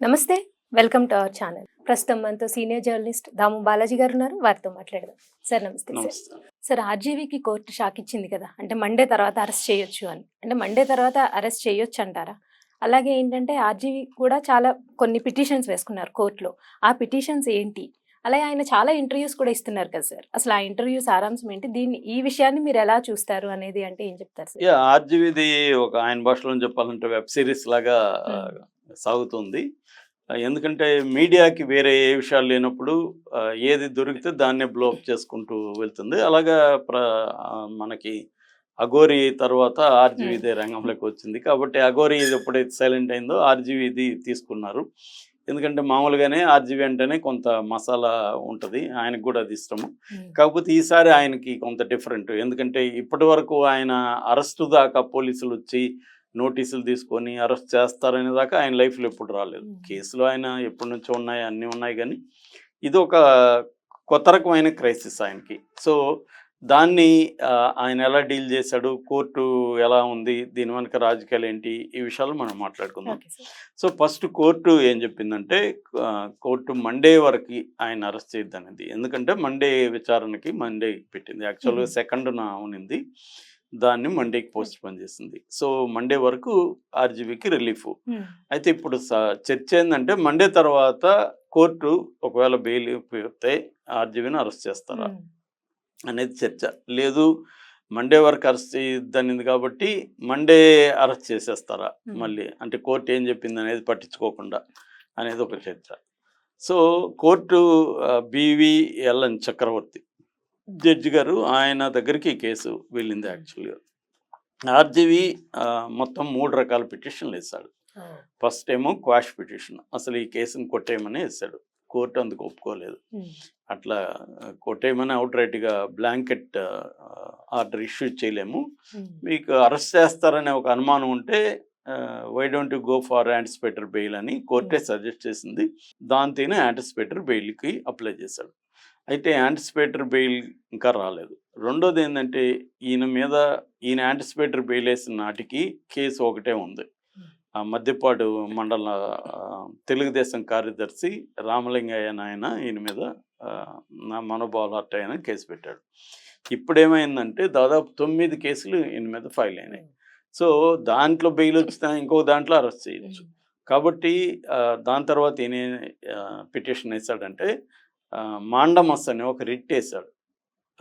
నమస్తే welcome to our channel. ప్రస్తుతం మనతో సీనియర్ జర్నలిస్ట్ దాము బాలాజీ గారు ఉన్నారు వారితో మాట్లాడదాం. సార్ నమస్తే సార్. సార్. ఆర్జీవీకి కోర్టు షాక్ ఇచ్చింది కదా అంటే మండే తర్వాత అరెస్ట్ చేయొచ్చు అని. అంటే మండే తర్వాత అరెస్ట్ చేయొచ్చు అంటారా? అలాగే ఏంటంటే ఆర్జీవీ కూడా చాలా కొన్ని పిటిషన్స్ వేసుకున్నారు కోర్టులో. ఆ పిటిషన్స్ ఏంటి? అలాగే ఆయన చాలా ఇంటర్వ్యూస్ కూడా ఇస్తున్నారు కదా సార్. అసలు ఆ ఇంటర్వ్యూ సారాంశం ఏంటి? దీన్ని ఈ విషయాన్ని మీరు ఎలా చూస్తారు అనేది అంటే ఏం చెప్తారు సార్? ఆర్జీవీది ఒక ఆయన భాషలో చెప్పాలంటే వెబ్ సిరీస్ లాగా సాగుతుంది. ఎందుకంటే మీడియాకి వేరే ఏ విషయాలు లేనప్పుడు ఏది దొరికితే దాన్నే బ్లోక్ చేసుకుంటూ వెళ్తుంది. అలాగా ప్ర మనకి అఘోరి తర్వాత ఆర్జీవీదే రంగంలోకి వచ్చింది. కాబట్టి అఘోరి ఇది ఎప్పుడైతే సైలెంట్ అయిందో ఆర్జీవీది తీసుకున్నారు. ఎందుకంటే మామూలుగానే ఆర్జీవీ అంటేనే కొంత మసాలా ఉంటుంది. ఆయనకు కూడా అది ఇష్టము. కాకపోతే ఈసారి ఆయనకి కొంత డిఫరెంట్ ఎందుకంటే ఇప్పటి వరకు ఆయన అరెస్టు దాకా పోలీసులు వచ్చి నోటీసులు తీసుకొని అరెస్ట్ చేస్తారనే దాకా ఆయన లైఫ్లో ఎప్పుడు రాలేదు. కేసులు ఆయన ఎప్పటి నుంచో ఉన్నాయి అన్నీ ఉన్నాయి కానీ ఇది ఒక కొత్త రకమైన క్రైసిస్ ఆయనకి. సో దాన్ని ఆయన ఎలా డీల్ చేశాడు కోర్టు ఎలా ఉంది దీని వెనక రాజకీయాలు ఏంటి ఈ విషయాలు మనం మాట్లాడుకుందాం. సో ఫస్ట్ కోర్టు ఏం చెప్పిందంటే కోర్టు మండే వరకు ఆయన అరెస్ట్ చేయొద్దు అనేది ఎందుకంటే మండే విచారణకి మండే పెట్టింది. యాక్చువల్గా. సెకండ్ నా ఉనింది. దాన్ని మండేకి పోస్ట్ పోన్ చేసింది సో మండే వరకు ఆర్జీబీకి రిలీఫ్. అయితే ఇప్పుడు చర్చ ఏంటంటే మండే తర్వాత కోర్టు ఒకవేళ బెయిల్ ఇస్తే ఆర్జీబీని అరెస్ట్ చేస్తారా. అనేది చర్చ లేదు మండే వరకు అరెస్ట్ చేయొద్దనింది కాబట్టి మండే అరెస్ట్ చేసేస్తారా. మళ్ళీ అంటే కోర్టు ఏం చెప్పింది అనేది పట్టించుకోకుండా అనేది ఒక చర్చ so court BVLN Chakravarthi judge గారు ఆయన దగ్గరికి కేసు వెళ్ళింది యాక్చువల్గా. ఆర్జీవి మొత్తం మూడు రకాల పిటిషన్లు వేశాడు. ఫస్ట్ ఏమో క్వాష్ పిటిషన్ అసలు ఈ కేసుని కొట్టేయమని వేశాడు. కోర్టు అందుకు ఒప్పుకోలేదు. అట్లా కొట్టేయమని అవుట్ రైట్గా బ్లాంకెట్ ఆర్డర్ ఇష్యూ చేయలేము. మీకు అరెస్ట్ చేస్తారనే ఒక అనుమానం ఉంటే why don't you go for anticipatory bail అని కోర్టే సజెస్ట్ చేసింది. దాంతోనే యాంటిసిపేటర్ బెయిల్కి అప్లై చేశాడు. అయితే యాంటిసిపేటర్ బెయిల్ ఇంకా రాలేదు. రెండోది ఏంటంటే ఈయన మీద ఈయన యాంటిసిపేటర్ బెయిల్ వేసిన నాటికి కేసు ఒకటే ఉంది. ఆ మధ్యపాడు మండల తెలుగుదేశం కార్యదర్శి రామలింగయ్య నాయన ఈయన మీద నా మనోభావాలు హర్ట్ అయిన కేసు పెట్టాడు. ఇప్పుడు ఏమైందంటే దాదాపు తొమ్మిది కేసులు ఈయన మీద ఫైల్ అయినాయి. సో దాంట్లో బెయిల్ వచ్చినా ఇంకో దాంట్లో అరెస్ట్ చేయొచ్చు. కాబట్టి దాని తర్వాత ఈయన పిటిషన్ వేశాడంటే ఆ, మాండమస్ అనే ఒక రిట్ వేశాడు.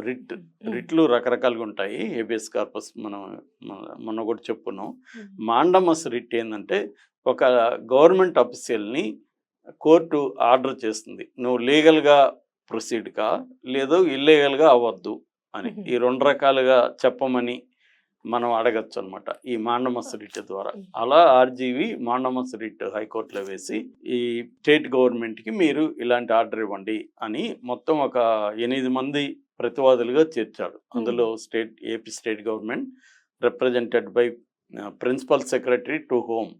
రిట్ రిట్లు రకరకాలుగా ఉంటాయి. ఏబిఎస్ కార్పస్ మనం మన- మొన్న కూడా చెప్పుకున్నాం. మాండమస్ రిట్ ఏంటంటే ఒక గవర్నమెంట్ అఫీషియల్ని కోర్టు ఆర్డర్ చేస్తుంది. నువ్వు లీగల్గా ప్రొసీడ్ కా లేదు ఇల్లీగల్గా అవ్వద్దు అని. ఈ రెండు రకాలుగా చెప్పమని మనం అడగచ్చు అనమాట ఈ మాండమస్ రిట్ ద్వారా. అలా ఆర్జీవి మాండమస్ రిట్ హైకోర్టులో వేసి ఈ స్టేట్ గవర్నమెంట్కి మీరు ఇలాంటి ఆర్డర్ ఇవ్వండి అని మొత్తం ఒక ఎనిమిది మంది ప్రతివాదులుగా చేర్చాడు అందులో state AP state government represented by principal secretary to home.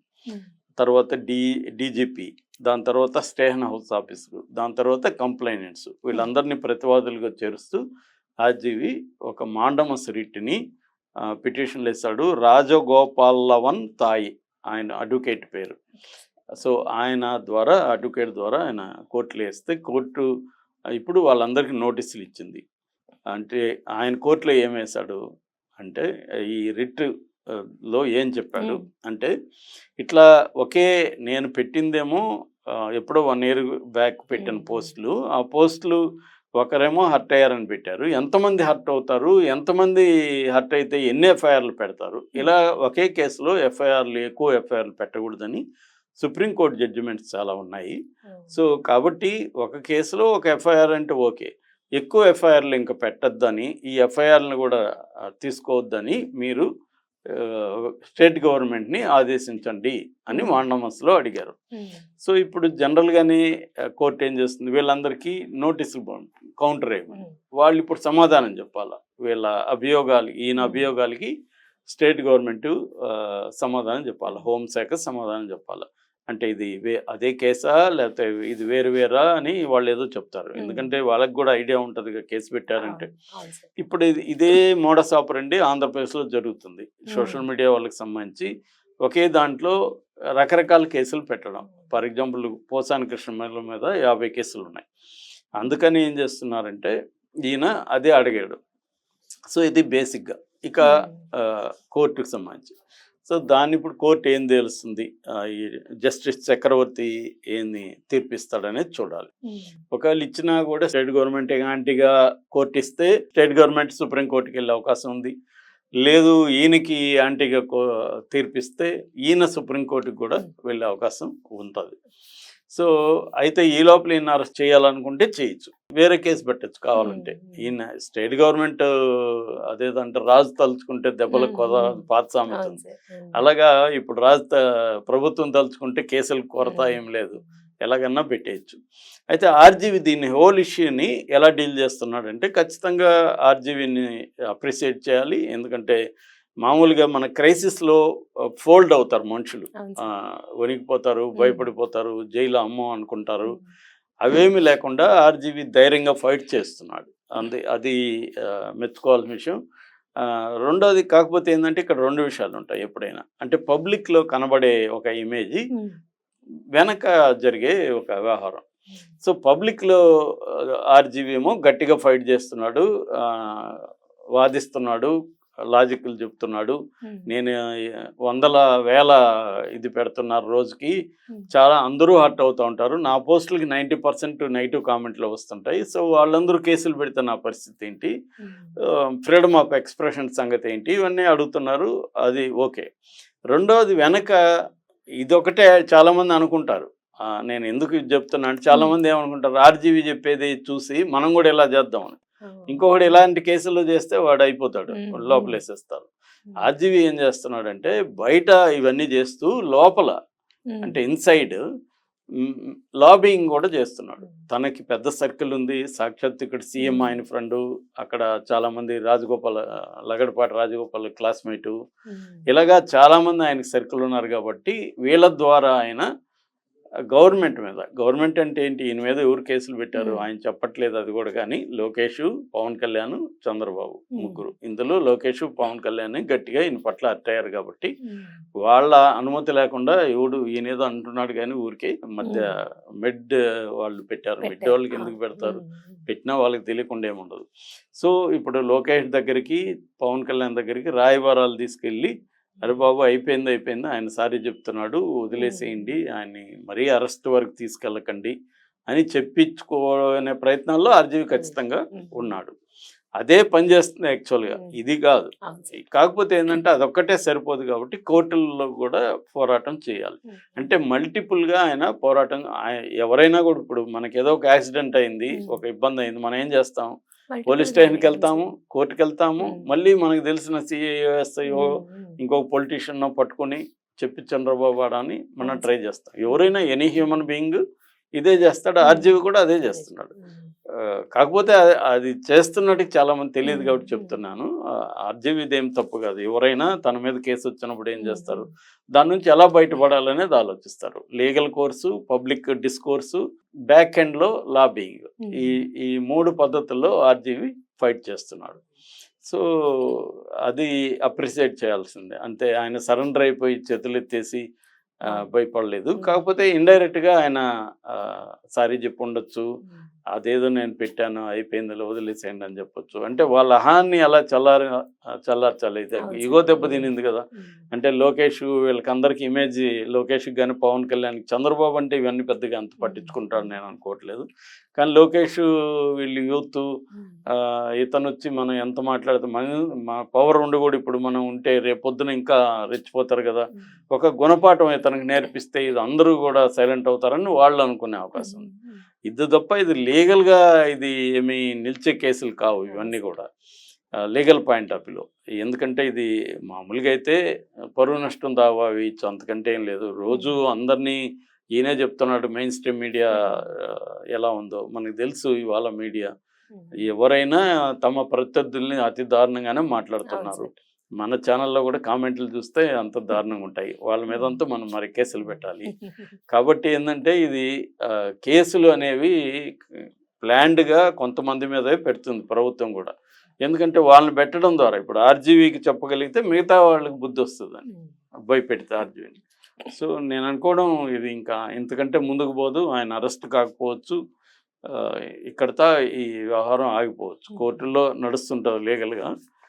తర్వాత డి డీజీపీ దాని తర్వాత స్టేషన్ హౌస్ ఆఫీసర్ దాని తర్వాత కంప్లైనెంట్స్. వీళ్ళందరినీ ప్రతివాదులుగా చేరుస్తూ ఆర్జీవి ఒక మాండమస్ రిట్ని పిటిషన్లు వేశాడు రాజగోపాలవన్ తాయి. ఆయన అడ్వకేట్ పేరు. సో ఆయన ద్వారా అడ్వకేట్ ద్వారా ఆయన కోర్టులో వేస్తే కోర్టు ఇప్పుడు వాళ్ళందరికీ నోటీసులు ఇచ్చింది. అంటే ఆయన కోర్టులో ఏం వేశాడు అంటే ఈ రిట్లో ఏం చెప్పాడు. అంటే ఇట్లా ఒకే నేను పెట్టిందేమో ఎప్పుడో వన్ ఇయర్ బ్యాక్ పెట్టిన. పోస్టులు. ఆ పోస్టులు ఒకరేమో హర్ట్ అయ్యారని పెట్టారు. ఎంతమంది హర్ట్ అవుతారు? ఎంతమంది హర్ట్ అయితే ఎన్ని ఎఫ్ఐఆర్లు పెడతారు? ఇలా ఒకే కేసులో ఎఫ్ఐఆర్లు ఎక్కువ ఎఫ్ఐఆర్లు పెట్టకూడదని సుప్రీంకోర్టు జడ్జిమెంట్స్ చాలా ఉన్నాయి. సో కాబట్టి ఒక కేసులో ఒక ఎఫ్ఐఆర్ అంటే ఓకే. ఎక్కువ ఎఫ్ఐఆర్లు ఇంకా పెట్టొద్దని ఈ ఎఫ్ఐఆర్లను కూడా తీసుకోవద్దని మీరు స్టేట్ గవర్నమెంట్ని ఆదేశించండి అని. మాండమస్లో అడిగారు. సో ఇప్పుడు జనరల్గానే కోర్టు ఏం చేస్తుంది వీళ్ళందరికీ నోటీసులు కౌంటర్ వేయమని. వాళ్ళు ఇప్పుడు సమాధానం చెప్పాలా వీళ్ళ అభియోగాలు ఈయన. అభియోగాలకి స్టేట్ గవర్నమెంట్ సమాధానం చెప్పాలి హోంశాఖ సమాధానం చెప్పాలి అంటే ఇది వే అదే కేసా? లేకపోతే ఇది వేరు వేరా అని వాళ్ళు ఏదో చెప్తారు. ఎందుకంటే వాళ్ళకి కూడా ఐడియా ఉంటుంది కేసు పెట్టారంటే. ఇప్పుడు ఇది ఇదే మోడస్ ఆపరండి ఆంధ్రప్రదేశ్లో జరుగుతుంది. సోషల్ మీడియా వాళ్ళకి సంబంధించి ఒకే దాంట్లో రకరకాల కేసులు పెట్టడం. ఫర్ ఎగ్జాంపుల్ పోసాని కృష్ణ మీద యాభై కేసులు ఉన్నాయి. అందుకని ఏం చేస్తున్నారంటే ఈయన అదే అడిగాడు. సో ఇది బేసిక్గా. ఇక కోర్టుకు సంబంధించి. సో దాన్ని ఇప్పుడు కోర్టు ఏం తెలుస్తుంది? ఈ జస్టిస్ చక్రవర్తి ఏంది తీర్పిస్తాడనేది చూడాలి. ఒకవేళ ఇచ్చినా కూడా స్టేట్ గవర్నమెంట్ యాంటీగా కోర్టు ఇస్తే స్టేట్ గవర్నమెంట్ సుప్రీం కోర్టుకి వెళ్ళే అవకాశం ఉంది. లేదు ఈయనకి యాంటీగా కో- తీర్పిస్తే ఈయన సుప్రీం కోర్టుకి కూడా వెళ్ళే అవకాశం ఉంటుంది. సో అయితే ఈ లోపల ఈయన అరెస్ట్ చేయాలనుకుంటే చేయొచ్చు. వేరే కేసు పెట్టచ్చు కావాలంటే. ఈయన స్టేట్ గవర్నమెంట్ అదేదంటే రాజు తలుచుకుంటే దెబ్బలకు కొద. పాత. అలాగా ఇప్పుడు రాజు ప్రభుత్వం తలుచుకుంటే కేసులు కొరత ఏం లేదు. ఎలాగన్నా పెట్టేయచ్చు. అయితే ఆర్జీవి దీన్ని హోల్ ఇష్యూని ఎలా డీల్ చేస్తున్నాడంటే ఖచ్చితంగా ఆర్జీవిని అప్రిషియేట్ చేయాలి. ఎందుకంటే మామూలుగా మన క్రైసిస్లో ఫోల్డ్ అవుతారు మనుషులు. వణికిపోతారు భయపడిపోతారు జైలు అమ్మో అనుకుంటారు. అవేమి లేకుండా ఆర్జీవి ధైర్యంగా ఫైట్ చేస్తున్నాడు. అంది అది మెచ్చుకోవాల్సిన విషయం. రెండోది కాకపోతే ఏంటంటే ఇక్కడ రెండు విషయాలు ఉంటాయి ఎప్పుడైనా. అంటే పబ్లిక్లో కనబడే ఒక ఇమేజ్ వెనక జరిగే ఒక వ్యవహారం. సో పబ్లిక్లో ఆర్జీవీ ఏమో గట్టిగా ఫైట్ చేస్తున్నాడు వాదిస్తున్నాడు లాజిక్లు చెప్తున్నాడు. నేను వందల వేల ఇది పెడుతున్నారు రోజుకి. చాలా అందరూ హర్ట్ అవుతూ ఉంటారు. నా పోస్టులకి నైంటీ పర్సెంట్ నెగిటివ్ కామెంట్లు వస్తుంటాయి. సో వాళ్ళందరూ కేసులు పెడితే నా పరిస్థితి ఏంటి? ఫ్రీడమ్ ఆఫ్ ఎక్స్ప్రెషన్ సంగతి ఏంటి? ఇవన్నీ అడుగుతున్నారు. అది ఓకే. రెండోది వెనక ఇదొకటే చాలామంది అనుకుంటారు. నేను ఎందుకు చెప్తున్నా అంటే చాలామంది ఏమనుకుంటారు? ఆర్జీవి చెప్పేది చూసి మనం కూడా ఇలా చేద్దామని. ఇంకొకటి ఇలాంటి కేసులు చేస్తే వాడు అయిపోతాడు. లోపలేసేస్తారు ఆర్జీవి ఏం చేస్తున్నాడంటే బయట ఇవన్నీ చేస్తూ లోపల అంటే ఇన్సైడ్ లాబింగ్ కూడా చేస్తున్నాడు. తనకి పెద్ద సర్కిల్ ఉంది. సాక్షాత్ ఇక్కడ సీఎం. ఆయన ఫ్రెండ్ అక్కడ చాలా మంది రాజగోపాల్ లగడపాటి రాజగోపాల్ క్లాస్మేటు. ఇలాగా చాలా మంది ఆయనకి సర్కిల్ ఉన్నారు కాబట్టి వీళ్ళ ద్వారా ఆయన గవర్నమెంట్ మీద. గవర్నమెంట్ అంటే ఏంటి? ఈయన మీద ఎవరు కేసులు పెట్టారు. ఆయన చెప్పట్లేదు అది కూడా కానీ లోకేష్ పవన్ కళ్యాణ్ చంద్రబాబు. ముగ్గురు. ఇందులో లోకేష్ పవన్ కళ్యాణ్ గట్టిగా ఈయన పట్ల అట్టయ్యారు కాబట్టి వాళ్ళ అనుమతి లేకుండా ఎవడు ఈయన ఏదో అంటున్నాడు కానీ ఊరికే మధ్య మెడ్ వాళ్ళు పెట్టారు. మెడ్ వాళ్ళకి ఎందుకు పెడతారు? పెట్టినా వాళ్ళకి తెలియకుండా ఏముండదు. సో ఇప్పుడు లోకేష్ దగ్గరికి పవన్ కళ్యాణ్ దగ్గరికి రాయబారాలు తీసుకెళ్ళి అరే బాబు అయిపోయింది అయిపోయింది. ఆయన సారీ చెప్తున్నాడు వదిలేసేయండి ఆయన్ని మరీ అరెస్ట్ వరకు తీసుకెళ్ళకండి అని చెప్పించుకోనే ప్రయత్నాల్లో ఆర్జీవి ఖచ్చితంగా ఉన్నాడు. అదే పని చేస్తుంది యాక్చువల్గా. ఇది కాదు. కాకపోతే ఏంటంటే అదొక్కటే సరిపోదు కాబట్టి కోర్టుల్లో కూడా పోరాటం చేయాలి. అంటే మల్టిపుల్గా ఆయన పోరాటం ఎవరైనా కూడా ఇప్పుడు మనకి ఏదో ఒక యాక్సిడెంట్ అయింది. ఒక ఇబ్బంది అయింది మనం ఏం చేస్తాం? పోలీస్ స్టేషన్కి వెళ్తాము కోర్టుకి వెళ్తాము. మళ్ళీ మనకు తెలిసిన సిఐఓ ఎస్ఐఓ ఇంకొక పొలిటీషియన్ పట్టుకొని చెప్పి చంద్రబాబు అని మనం ట్రై చేస్తాం. ఎవరైనా ఎనీ హ్యూమన్ బీయింగ్ ఇదే చేస్తాడు ఆర్జీవి కూడా అదే చేస్తున్నాడు. కాకపోతే అది- చేస్తున్నట్టు చాలా మంది తెలియదు. కాబట్టి చెప్తున్నాను. ఆర్జీవి ఇదేం తప్పు కాదు. ఎవరైనా తన మీద కేసు వచ్చినప్పుడు ఏం చేస్తారు? దాని నుంచి ఎలా బయటపడాలనేది ఆలోచిస్తారు. Legal course public discourse back ఎండ్లో లాబింగ్. ఈ ఈ మూడు పద్ధతుల్లో ఆర్జీవి ఫైట్ చేస్తున్నాడు. సో అది అప్రిషియేట్ చేయాల్సిందే. అంతే ఆయన సరెండర్ అయిపోయి చేతులు ఎత్తేసి ఆ, భయపడలేదు. కాకపోతే indirect గా ఆయన సారీ చెప్పి ఉండొచ్చు. అదేదో నేను పెట్టాను అయిపోయింది వదిలేసేయండి అని చెప్పొచ్చు. అంటే వాళ్ళ అహాన్ని అలా చల్లారి చల్లార్చాలి. ఇగో. దెబ్బ తినింది కదా. అంటే లోకేష్ వీళ్ళకి అందరికి ఇమేజ్ లోకేష్ కానీ పవన్ కళ్యాణ్ చంద్రబాబు అంటే ఇవన్నీ పెద్దగా అంత పట్టించుకుంటాడు నేను అనుకోవట్లేదు. కానీ లోకేష్ వీళ్ళు యూత్ ఇతను వచ్చి మనం ఎంత మాట్లాడితే మన మా పవర్ ఉండి కూడా ఇప్పుడు మనం ఉంటే రేపొద్దున ఇంకా రెచ్చిపోతారు కదా. ఒక గుణపాఠం ఇతనికి నేర్పిస్తే ఇది అందరూ కూడా సైలెంట్ అవుతారని వాళ్ళు అనుకునే అవకాశం ఉంది. ఇది తప్ప ఇది లీగల్గా ఇది ఏమి నిలిచే కేసులు కావు ఇవన్నీ కూడా. లీగల్ పాయింట్ ఆఫ్ వ్యూ ఎందుకంటే ఇది మామూలుగా అయితే పరువు నష్టం దావా వేయచ్చు అంతకంటే ఏం లేదు. రోజు అందరినీ ఈయనే చెప్తున్నాడు మెయిన్ స్ట్రీమ్ మీడియా ఎలా ఉందో. మనకు తెలుసు ఇవాళ మీడియా. ఎవరైనా తమ ప్రత్యర్థుల్ని అతి దారుణంగానే మాట్లాడుతున్నారు. మన ఛానల్లో కూడా కామెంట్లు చూస్తే అంత దారుణంగా ఉంటాయి. వాళ్ళ మీద అంతా మనం మరి కేసులు పెట్టాలి. కాబట్టి ఏంటంటే ఇది కేసులు అనేవి ప్లాన్డ్గా కొంతమంది మీదే పెడుతుంది ప్రభుత్వం కూడా. ఎందుకంటే వాళ్ళని పెట్టడం ద్వారా ఇప్పుడు ఆర్జీవీకి చెప్పగలిగితే మిగతా వాళ్ళకి బుద్ధి వస్తుందని భయపెడితే ఆర్జీవీని. సో నేను అనుకోవడం ఇది ఇంకా ఇంతకంటే ముందుకు పోదు. ఆయన అరెస్ట్ కాకపోవచ్చు. ఇక్కడతో ఈ వ్యవహారం ఆగిపోవచ్చు. కోర్టులో నడుస్తుంటుంది లీగల్గా.